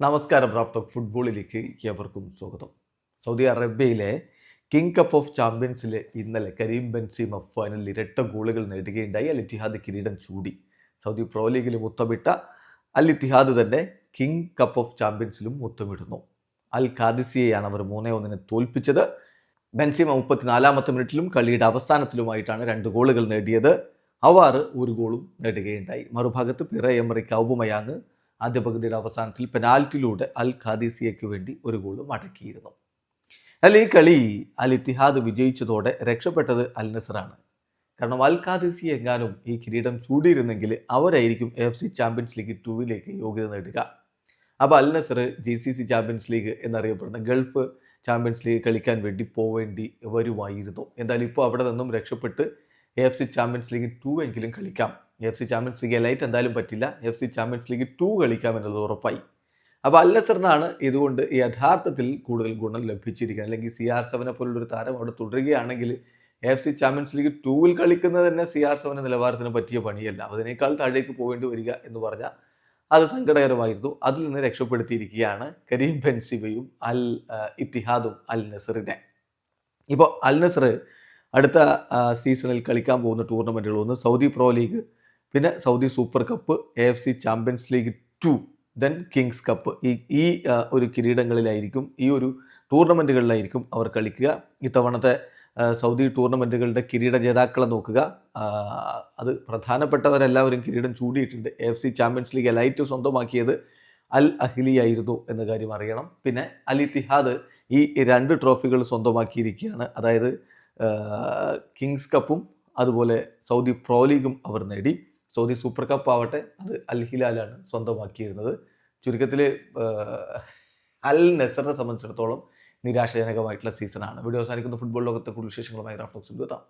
നമസ്കാരം റാഫ്റ്റോക്ക് ഫുട്ബോളിലേക്ക് ഏവർക്കും സ്വാഗതം. സൗദി അറേബ്യയിലെ കിങ് കപ്പ് ഓഫ് ചാമ്പ്യൻസിൽ ഇന്നലെ കരീം ബെൻസീമ ഫൈനലിൽ ഇരട്ട ഗോളുകൾ നേടുകയുണ്ടായി. അൽ ഇത്തിഹാദ് കിരീടം ചൂടി. സൗദി പ്രോ ലീഗിൽ മുത്തമിട്ട അൽ ഇത്തിഹാദ് തന്നെ കിങ് കപ്പ് ഓഫ് ചാമ്പ്യൻസിലും മുത്തമിടുന്നു അൽ ഖാദിസിയെയാണ് അവർ മൂന്നേ ഒന്നിന് തോൽപ്പിച്ചത്. ബെൻസീമ മുപ്പത്തിനാലാമത്തെ മിനിറ്റിലും കളിയുടെ അവസാനത്തിലുമായിട്ടാണ് രണ്ട് ഗോളുകൾ നേടിയത്. അവാറ് ഒരു ഗോളും നേടുകയുണ്ടായി. മറുഭാഗത്ത് പിറ കൗബുമയാങ് ആദ്യ പകുതിയുടെ അവസാനത്തിൽ പെനാൽറ്റിയിലൂടെ അൽ ഖാദീസിയയ്ക്ക് വേണ്ടി ഒരു ഗോൾ മടക്കിയിരുന്നു. എന്നാൽ ഈ കളി അൽ ഇത്തിഹാദ് വിജയിച്ചതോടെ രക്ഷപ്പെട്ടത് അൽ നസറാണ്. കാരണം അൽ ഖാദിസി എങ്ങാനും ഈ കിരീടം ചൂടിയിരുന്നെങ്കിൽ അവരായിരിക്കും എഫ് സി ചാമ്പ്യൻസ് ലീഗ് ടൂവിലേക്ക് യോഗ്യത നേടുക. അപ്പോൾ Al Nassr G C C Champions League എന്നറിയപ്പെടുന്ന ഗൾഫ് ചാമ്പ്യൻസ് ലീഗ് കളിക്കാൻ വേണ്ടി പോവേണ്ടി വരുമായിരുന്നു. എന്തായാലും ഇപ്പോൾ അവിടെ നിന്നും രക്ഷപ്പെട്ട് F C Champions League two എങ്കിലും കളിക്കാം. F C Champions League Elite എന്തായാലും പറ്റില്ല. F C Champions League two കളിക്കാം എന്നുള്ളത് ഉറപ്പായി. അപ്പോൾ അൽ ഇതുകൊണ്ട് യഥാർത്ഥത്തിൽ കൂടുതൽ ഗുണം ലഭിച്ചിരിക്കുന്നത്. അല്ലെങ്കിൽ സി ആർ സെവനെ പോലുള്ളൊരു താരം അവിടെ തുടരുകയാണെങ്കിൽ എഫ് സി ചാമ്പ്യൻസ് ലീഗ് ടൂവിൽ കളിക്കുന്നത് തന്നെ സി ആർ സെവന്റെ നിലവാരത്തിന് പറ്റിയ പണിയല്ല. അതിനേക്കാൾ താഴേക്ക് പോകേണ്ടി വരിക എന്ന് പറഞ്ഞാൽ അത് സങ്കടകരമായിരുന്നു. അതിൽ നിന്ന് രക്ഷപ്പെടുത്തിയിരിക്കുകയാണ് കരീം ബെൻസിബയും അൽ ഇത്തിഹാദും അൽ നസറിനെ ഇപ്പോൾ അൽ നസർ അടുത്ത സീസണിൽ കളിക്കാൻ പോകുന്ന ടൂർണമെന്റുകൾ ഒന്ന് സൗദി പ്രോ ലീഗ് പിന്നെ Saudi Super Cup A F C Champions League two then Kings Cup ഈ ഈ ഒരു കിരീടങ്ങളിലായിരിക്കും ഈ ഒരു ടൂർണമെന്റുകളിലായിരിക്കും അവർ കളിക്കുക. ഇത്തവണത്തെ സൗദി ടൂർണമെന്റുകളുടെ കിരീട ജേതാക്കളെ നോക്കുക. അത് പ്രധാനപ്പെട്ടവരെല്ലാവരും കിരീടം ചൂടിയിട്ടുണ്ട് A F C Champions League Elite സ്വന്തമാക്കിയത് അൽ അഹ്ലി ആയിരുന്നു എന്ന കാര്യം അറിയണം. പിന്നെ അൽ ഇത്തിഹാദ് ഈ രണ്ട് ട്രോഫികൾ സ്വന്തമാക്കിയിരിക്കുകയാണ്. അതായത് കിങ്സ് കപ്പും അതുപോലെ സൗദി പ്രോ ലീഗും അവർ നേടി. സൗദി സൂപ്പർ കപ്പ് ആവട്ടെ അത് അൽ ഹിലാലാണ് സ്വന്തമാക്കിയിരുന്നത്. ചുരുക്കത്തിൽ അൽ നെസറിനെ സംബന്ധിച്ചിടത്തോളം നിരാശാജനകമായിട്ടുള്ള സീസണാണ് വീഡിയോ അവസാനിക്കുന്ന. ഫുട്ബോൾ ലോകത്തെ കൂടുതൽ വിശേഷങ്ങളുമായി റാഫ്റ്റോക്സ് എത്താം.